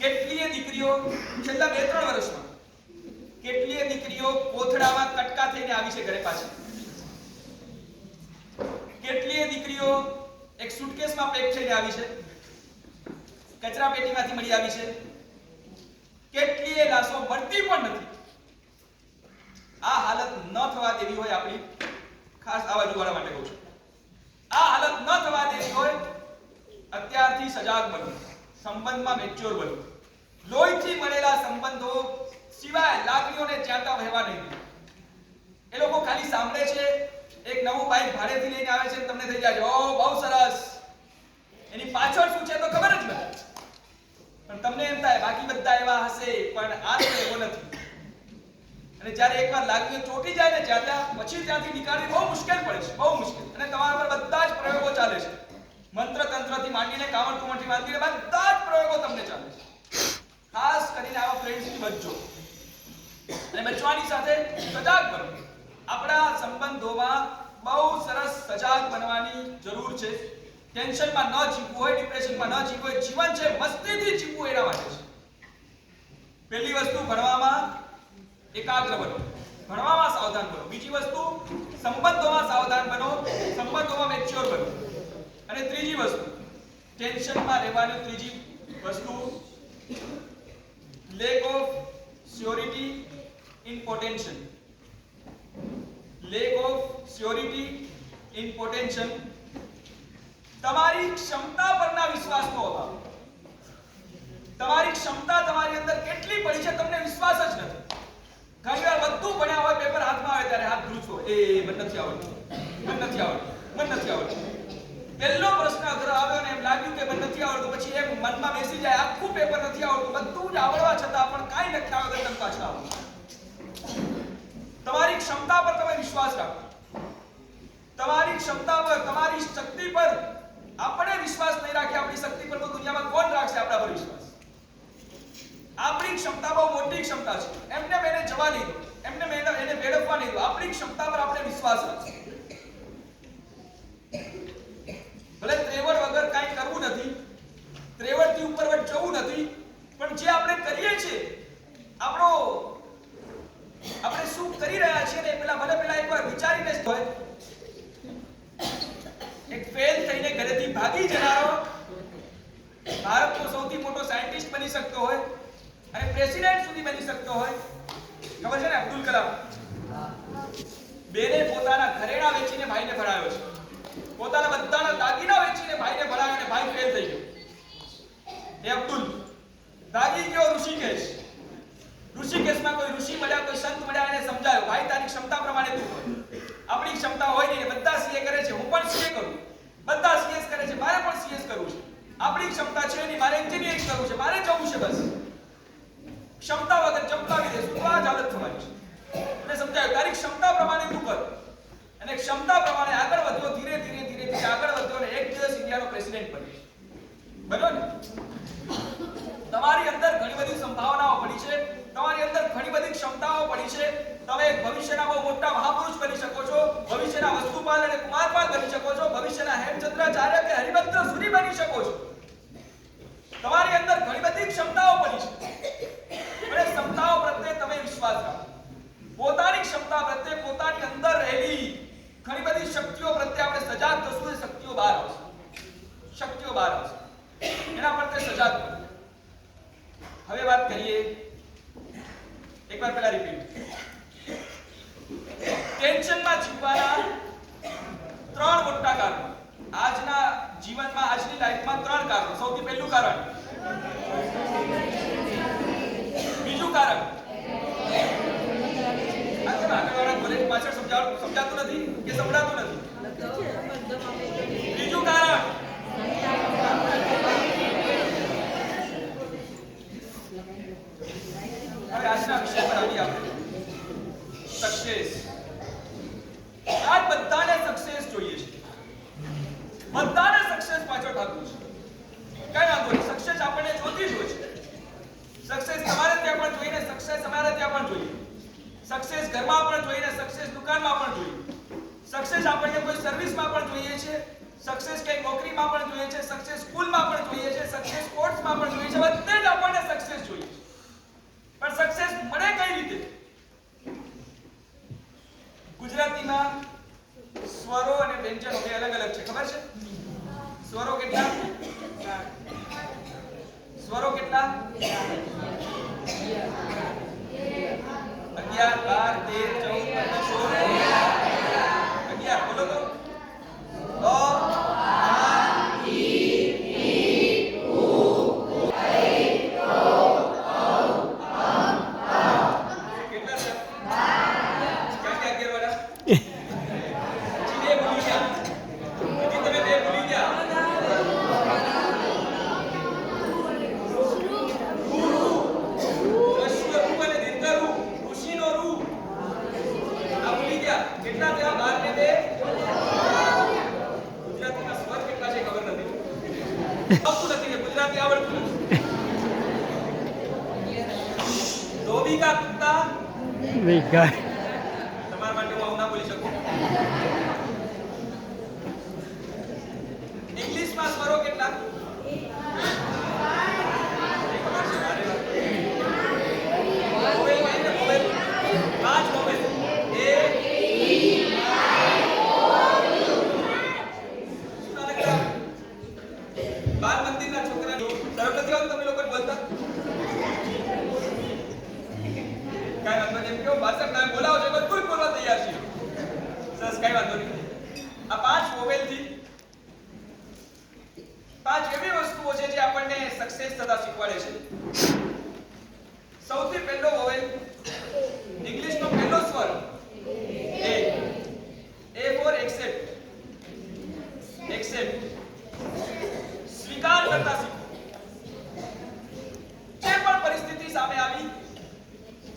કેટલીય દીકરીઓ છેલ્લા બે ત્રણ વર્ષમાં કેટલીય દીકરીઓ કોથળામાં કટકા થઈને આવી છે ઘરે પાછી. કેટલીય દીકરીઓ એક સુટકેસમાં પેક થઈને આવી છે. કચરા પેટીમાંથી મળી આવી છે. કેટલીય લાશો મળતી પણ નથી. આ હાલત ન થવા દેવી હોય આપણી. ખાસ આવા જોવાના માટે કહું છું. આ હાલત ન થવા દેવી હોય, અત્યારથી સજાગ બનવું. સંબંધમાં મેચ્યોર બનવું લોહીથી મળેલા સંબંધો સિવાય લાગણીઓને ચાલતા વહેવા નહીં એ લોકો ખાલી સાંભળે છે, એક નવું બાઇક ભાડેથી લઈને આવે છે તમને થઈ જાય છે. ઓ બહુ સરસ. એની પાછળ શું છે તો ખબર જ નથી પણ તમને એમ થાય, બાકી બધા એવા હશે, પણ આ તો એવો નથી. અને જ્યારે એકવાર લાગણીઓ ચોટી જાય ને જ્યાં ત્યાં પછી ત્યાંથી નીકાળવી બહુ મુશ્કેલ પડે છે, બહુ મુશ્કેલ. અને તમારા પર બધા જ પ્રયોગો ચાલે છે. મંત્ર તંત્રથી માંડીને કામણ કુમણથી માંડીને બધા જ પ્રયોગો તમને ચાલે છે. ખાસ કરીને આવા ફ્રેન્ડ્સથી બચજો અને બચવાની સાથે સજાગ બનો. આપણા સંબંધોમાં બહુ સરસ સજાગ બનવાની જરૂર છે. ટેન્શનમાં ન જીવવું હોય, ડિપ્રેશનમાં ન જીવવું હોય, જીવન છે, મસ્તીથી જીવવું એના માટે છે. પહેલી વસ્તુ ભણવામાં એકાગ્ર બનો. ભણવામાં સાવધાન બનો. બીજી વસ્તુ સંબંધોમાં સાવધાન બનો. સંબંધોમાં મેચ્યોર બનો. અને ત્રીજી વસ્તુ, ટેન્શનમાં રહેવાની ત્રીજી વસ્તુ lack of surety in potential lack of surety in potential તમારી ક્ષમતા પરના વિશ્વાસનો અભાવ તમારી ક્ષમતા તમારી અંદર કેટલી પડી છે તમને વિશ્વાસ જ નથી. ઘણી વાર બધું ભણ્યા હોય, પેપર હાથમાં આવે ત્યારે હાથ ધ્રુજો એ, મને નથી આવડતું. મને નથી આવડતું. મને નથી આવડતું. પહેલો પ્રશ્ન અઘરો આવ્યો ને એમ લાગ્યું કે મને નથી આવડતું, પછી એમ મનમાં બેસી જાય, આખું પેપર નથી આવડતું, બધું જ આવડવા છતાં પણ કાંઈ નથી આવડતું તમે પાછા આવો તમારી ક્ષમતા પર તમે વિશ્વાસ રાખો તમારી ક્ષમતા પર તમારી શક્તિ પર આપણે વિશ્વાસ નહીં રાખીએ આપણી શક્તિ પર તો દુનિયામાં કોણ રાખશે આપણા પર વિશ્વાસ આપણી ક્ષમતા બહુ મોટી ક્ષમતા છે એમને એને જવા નહીં દો એમને મેળવ એને મેળવવા નહીં દો આપણી ક્ષમતા પર આપણે વિશ્વાસ રાખો ભલે ત્રેવડ વગર કાંઈ કરવું નથી ત્રેવડથી ઉપરવટ જવું નથી પણ જે આપણે કરીએ છીએ આપણો આપણે શું કરી રહ્યા છીએ ને એ પેલા ભલે પેલા એકવાર વિચારીને જ હોય એક ફેલ થઈને ઘરેથી ભાગી જનારો ભારતનો સૌથી મોટો સાયન્ટિસ્ટ બની શકતો હોય અને પ્રેસિડેન્ટ સુધી બની શકતો હોય ખબર છે ને અબ્દુલ કલામ બેને પોતાના ઘરેણા વેચીને ભાઈને ભરાયો છે. પોતાના બધાના દાગીના વેચીને ભાઈને ભરાયો અને ભાઈ ફેલ થઈ ગયો. એ અબ્દુલ, દાગી ગયો ઋષિકેશ? ઋષિકેશમાં કોઈ ઋષિ મળ્યા, કોઈ સંત મળ્યા એને સમજાયો, ભાઈ, તારી ક્ષમતા પ્રમાણે તું હોય. આપણી ક્ષમતા હોય નહીં બધા સીએ કરે છે. હું પણ સીએ કરું. બધા સીએસ કરે છે. મારે પણ સીએસ કરવું છે. આપણી ક્ષમતા છે નહીં, મારે એન્જિનિયરિંગ કરવું છે. મારે જવું છે બસ. ક્ષમતા વગર ચમકાવી દેશું તો આ જ હાલત થવાની છે. અને સમજાયું, તારી ક્ષમતા પ્રમાણે તું કર. ક્ષમતા પ્રમાણે આગળ વધ્યો ધીરે ધીરે ધીરે ધીરે આગળ વધ્યો અને એક દિવસ ઇન્ડિયાનો પ્રેસિડેન્ટ બન્યો બન્યો ને? તમારી અંદર ઘણી બધી સંભાવનાઓ પડી છે, તમારી અંદર ઘણી બધી ક્ષમતાઓ પડી છે. તમે ભવિષ્યના બહુ મોટા મહાપુરુષ બની શકો છો, ભવિષ્યના વસ્તુપાલ અને કુમારપાલ બની શકો છો, ભવિષ્યના હેમચંદ્રાચાર્ય કે હરિભદ્ર સુરી બની શકો છો તમારી અંદર ઘણી બધી ક્ષમતાઓ પડી છે અને ક્ષમતાઓ પ્રત્યે તમે વિશ્વાસ રાખો પોતાની ક્ષમતા પ્રત્યે પોતાની અંદર રહેલી ઘણી બધી શક્તિઓ પ્રત્યે આપણે સજાગ થશું એ શક્તિઓ બહાર આવશે શક્તિઓ બહાર આવશે એના પ્રત્યે સજાગ બનો હવે વાત કરીએ એકવાર પહેલા રિપીટ ટેન્શનમાં જીવવાના ત્રણ મોટા કારણો. આજના જીવનમાં, આજની લાઈફમાં ત્રણ કારણો. સૌથી પહેલું કારણ. બીજું કારણ. પાછળ સમજાતું નથી કે સંભળાતું નથી? બીજું કારણ. હવે આજના વિષય આવીએ આપણે. સક્સેસ આજ બધાને સક્સેસ જોઈએ છે બધાને સક્સેસ પાછળ ભાગવું છે કઈ વાંધો નહીં સક્સેસ આપણને જોતી જ હોય છે સક્સેસ તમારે ત્યાં પણ જોઈએ ને સક્સેસ અમારે ત્યાં પણ જોઈએ સક્સેસ ઘરમાં પણ જોઈએ ને સક્સેસ દુકાનમાં પણ જોઈએ સક્સેસ આપણને કોઈ સર્વિસમાં પણ જોઈએ છે નોકરીમાં પણ જોઈએ છે સક્સેસ guy. મોબાઈલથી. પાંચ એવી વસ્તુઓ છે જે આપણને સક્સેસ થતા શીખવાડે છે. સૌથી પહેલો મોબાઈલ ઇંગ્લિશનો પહેલો સ્વર A A for accept accept સ્વીકાર કરતા શીખો. જે પણ પરિસ્થિતિ સામે આવી,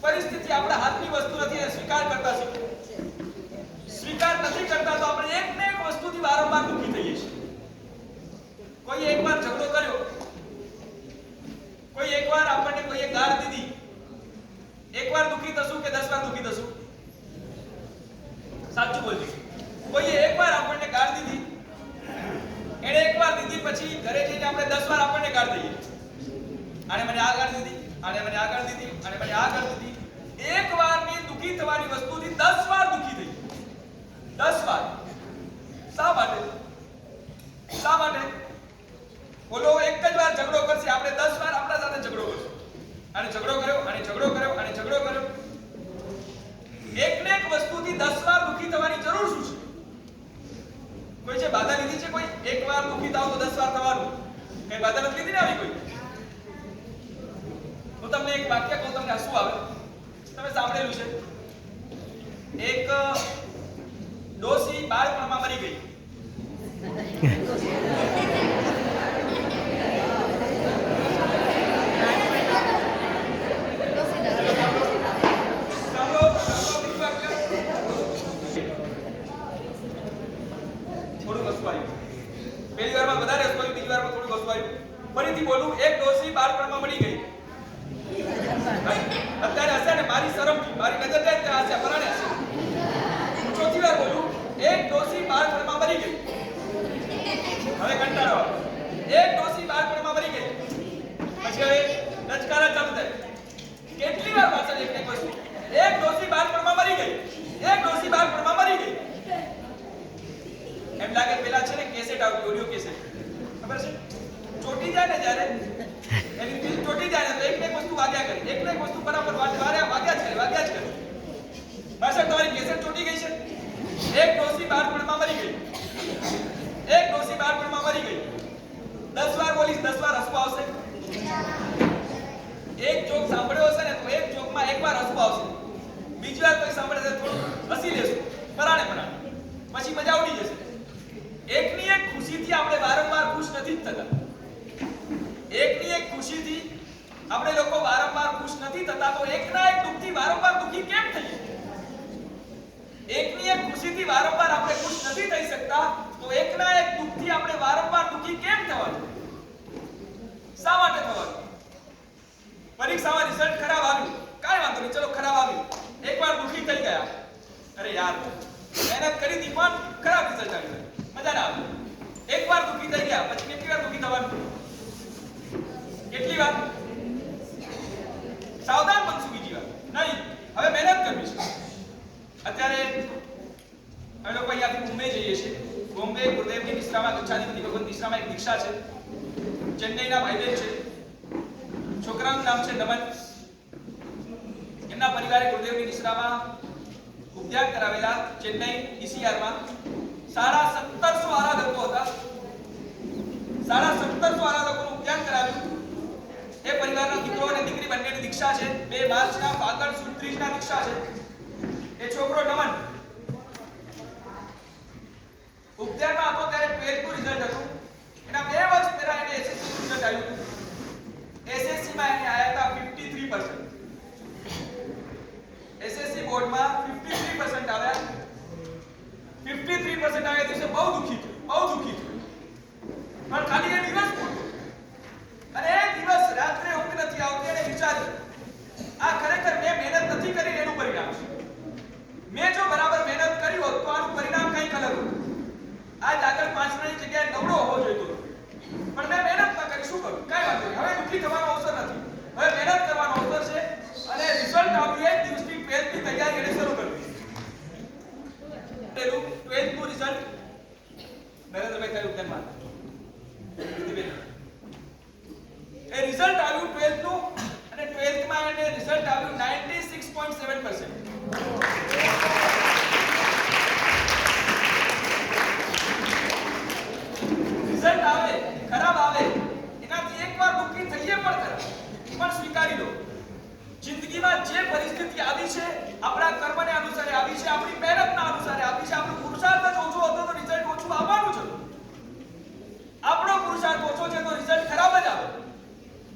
પરિસ્થિતિ આપણા હાથની વસ્તુ નથી, એને સ્વીકાર કરતા શીખો સ્વીકાર નથી કરતા તો આપણે એક ને એક વસ્તુથી વારંવાર દુઃખી થઈએ છીએ કોઈ એકવાર ઝઘડો કર્યો કોઈ એકવાર આપણને કોઈએ ગાળ દીધી એકવાર દુઃખી થશું કે દસ વાર દુઃખી થશું સાચું બોલજો કોઈએ એકવાર આપણને ગાળ દીધી એણે એકવાર દીધી પછી ઘરે જઈને આપણે દસ વાર આપણને ગાળ દઈએ. આને મને આ ગાળ દીધી, આને મને આ ગાળ દીધી, આને મને આ ગાળ દીધી. એક વારની દુઃખી થવાની વસ્તુથી દસ વાર દુખી થઈ દસ વાર. શા માટે? શા માટે? બોલો, એક જ વાર ઝઘડો કરશે. આપણે દસ વાર આપણા સાથે ઝઘડો કરશું. અને ઝઘડો કર્યો અને ઝઘડો કર્યો અને ઝઘડો કર્યો. એક ને એક વસ્તુથી દસ વાર દુઃખી થવાની જરૂર શું છે? કોઈ છે? બાધા લીધી છે કોઈ? એક દુઃખી થાવ તો 10 વાર થવાનું. કઈ બાધા નથી લીધી ને આવી કોઈ? હું તમને એક વાક્ય કહું, તમને શું આવે. તમે સાંભળેલું છે. એક ડોસી બાળપણમાં મરી ગઈ સાંભળો સાંભળો બીજું વાક્ય થોડું હસવું આવ્યું પહેલી વારમાં વધારે હસવું આવ્યું બીજી વારમાં થોડું હસવું આવ્યું ફરીથી બોલું એક ડોસી બાળપણમાં મળી ગઈ અત્યારે હશે ને મારી શરમથી મારી નજર જાય ત્યાં હશે પરાણે હશે હું ચોથી વાર બોલું એક ડોસી બાળપણમાં મરી ગઈ હવે કંટાળો આવે. એક ડોસી બાળપણમાં મરી ગઈ પછી હવે રજકારા ચાલુ થાય કેટલી વાર પાછળ એક ને એક વસ્તુ એક ડોસી બાળપણમાં મરી ગઈ એક ડોસી બાળપણમાં મરી ગઈ એમ લાગે પેલા છે ને કેસેટ આવતી ઓડિયો કેસેટ ખબર છે ચોટી જાય ને જ્યારે એની દિલ ચોટી જાય ને તો એક ને એક વસ્તુ વાગ્યા કરે એક ને એક વસ્તુ બરાબર વાગ- વારે વાગ્યા જ કરે વાગ્યા જ કરે પાછળ તમારી કેસેટ ચોટી ગઈ છે એક ડોસી બાળપણમાં મરી ગઈ. એક ડોસી બાળપણમાં મરી ગઈ. દસ વાર બોલીશ, દસ વાર હસવું આવશે. એક જોક સાંભળ્યો હશે ને, તો એક જોકમાં એકવાર હસવું આવશે. બીજી વાર કોઈ સાંભળે તો થોડું હસી લેશું. પરાણે પરાણે પછી મજા ઉડી જશે. એકની એક ખુશીથી આપણે વારંવાર ખુશ નથી થતા. એકની એક ખુશીથી આપણે લોકો વારંવાર ખુશ નથી થતા, તો એકના એક દુઃખથી વારંવાર દુઃખી કેમ થઈએ? એકની એક ખુશીથી વારંવાર આપણે ખુશ નથી થઈ શકતા, તો એકના એક દુઃખથી આપણે વારંવાર દુઃખી કેમ થવાનું? શા માટે થવાનું? પરીક્ષામાં રિઝલ્ટ ખરાબ આવ્યું. કાંઈ વાંધો નહીં, ચલો ખરાબ આવ્યું એકવાર દુઃખી થઈ ગયા. અરે યાર, મહેનત કરી હતી પણ ખરાબ રિઝલ્ટ આવ્યું મજા ના આવે. એકવાર દુઃખી થઈ ગયા, પછી કેટલી વાર દુઃખી થવાનું? કેટલી વાર? સાવધાન બનશું બીજી વાર. નહીં, હવે મહેનત કરવી છે. અત્યારે અમે લોકો અહીંયાથી મુંબઈ જઈએ છીએ. બોમ્બે, ગુરુદેવની નિશ્રામાં ગચ્છાધિપતિ ભગવન નિશ્રામાં એક દીક્ષા છે. ચેન્નઈના ભાઈબેન છે. છોકરા છોકરાનું નામ છે નમન. એમના પરિવારે ગુરુદેવની નિશ્રામાં ઉપદ્યાગ કરાવેલા ચેન્નઈ ઈસીઆરમાં સાડા સત્તરસો આરાધકો હતા. સાડા સત્તરસો આરાધકોનું ઉપદ્યાગ કરાવ્યું. એ પરિવારના દીકરો અને દીકરી બંનેની દીક્ષા છે. બે માર્ચના ફાગણ સુદ ત્રીસના દીક્ષા છે. એ છોકરો નમન. ઉપદ્યારમાં આપો ત્યારે 12th નું રિઝલ્ટ હતું એના બે વર્ષ પહેલા એને એસએસસી નું રિઝલ્ટ આવ્યું હતું એસએસસી માં એને આયા હતા 53% એસએસસી બોર્ડમાં 53% આવ્યા 53% આવ્યા દિવસે બહુ દુખી થયો બહુ દુખી થયો પણ ખાલી એ દિવસ પૂરતો અને એ દિવસ રાત્રે ઊંઘ નથી આવતી અને વિચાર્યું આ ખરેખર મેં મહેનત નથી કરી એનું પરિણામ છે મેં જો બરાબર મહેનત કરી હોત તો આનું પરિણામ કંઈક અલગ હોત આજ આગળ પાંચમાની જગ્યાએ નવરો હોવો જોઈતો હતો. પણ મેં મહેનત ન કરી શું કરું કાંઈ વાંધો નહીં હવે દુઃખી થવાનો અવસર નથી હવે મહેનત કરવાનો અવસર છે અને રિઝલ્ટ આવ્યું એક દિવસની 12th ની તૈયારી એને શરૂ કરી દીધી પેલું 12th નું રિઝલ્ટ નરેન્દ્રભાઈ કયું ઉદ્યાનમાં એ રિઝલ્ટ આવ્યું 12th નું અને 12th માં એને રિઝલ્ટ આવ્યું 96.7% રિઝલ્ટ આવે, ખરાબ આવે, એનાથી એકવાર દુઃખી થઈએ પણ ખરા. પણ સ્વીકારી લો. જિંદગીમાં જે પરિસ્થિતિ આવી છે, આપણા કર્મને અનુસારે આવી છે, આપણી મહેનતના અનુસારે આવી છે, આપણું પુરુષાર્થ જ ઓછો હતો તો રિઝલ્ટ ઓછું આવવાનું છે આપણો પુરુષાર્થ ઓછો છે તો રિઝલ્ટ ખરાબ જ આવે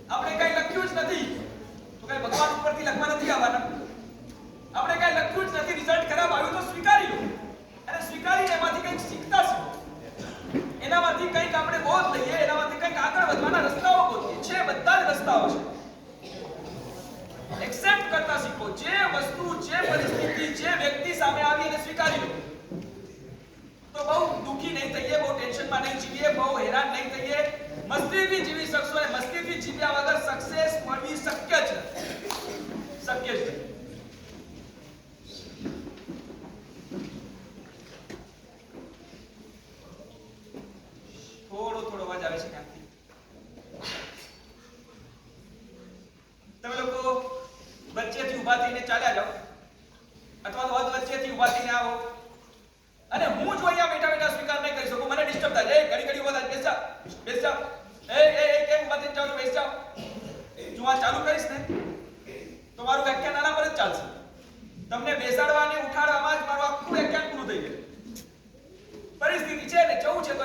આપણે કઈ લખ્યું જ નથી તો કઈ ભગવાન ઉપરથી લખવા નથી આવવાના આપણે કઈ લખ્યું જ નથી રિઝલ્ટ ખરાબ આવ્યું તો સ્વીકારી લો અને સ્વીકારીને એમાંથી કંઈક શીખતા શીખો એનામાંથી કંઈક આપણે બોધ લઈએ એનામાંથી કંઈક આગળ વધવાના રસ્તાઓ ગોતીએ છે બધા જ રસ્તાઓ છે એક્સેપ્ટ કરતા શીખો જે વસ્તુ જે પરિસ્થિતિ જે વ્યક્તિ સામે આવી એને સ્વીકારી લો તો બહુ દુખી નહીં થઈએ, બહુ ટેન્શનમાં નહીં જીવીએ, બહુ હેરાન નહીં થઈએ. મસ્તીથી જીવી શકશો અને મસ્તીથી જીવ્યા વગર સક્સેસ મળવી શક્ય છે. શક્ય છે. થોડો થોડો અવાજ આવે છે ક્યાંથી તમે લોકો વચ્ચેથી ઊભા થઈને ચાલ્યા જાઓ. અથવા તો વચ્ચેથી ઊભા થઈને આવો. અને હું જ અહીંયા બેઠા મને ડિસ્ટર્બ થાય. એ ઘડી ઘડી ઊભા થાય. બેસા બેસા એ એ એ, કેમ બધી ચાલુ? બેસા ચાલુ કરીશ ને, તો મારું વ્યાખ્યાન આના પર જ ચાલશે. તમને બેસાડવા અને ઉઠાડવામાં જ મારું આખું વ્યાખ્યાન પૂરું થઈ ગયું પરિસ્થિતિ છે ને જવું છે?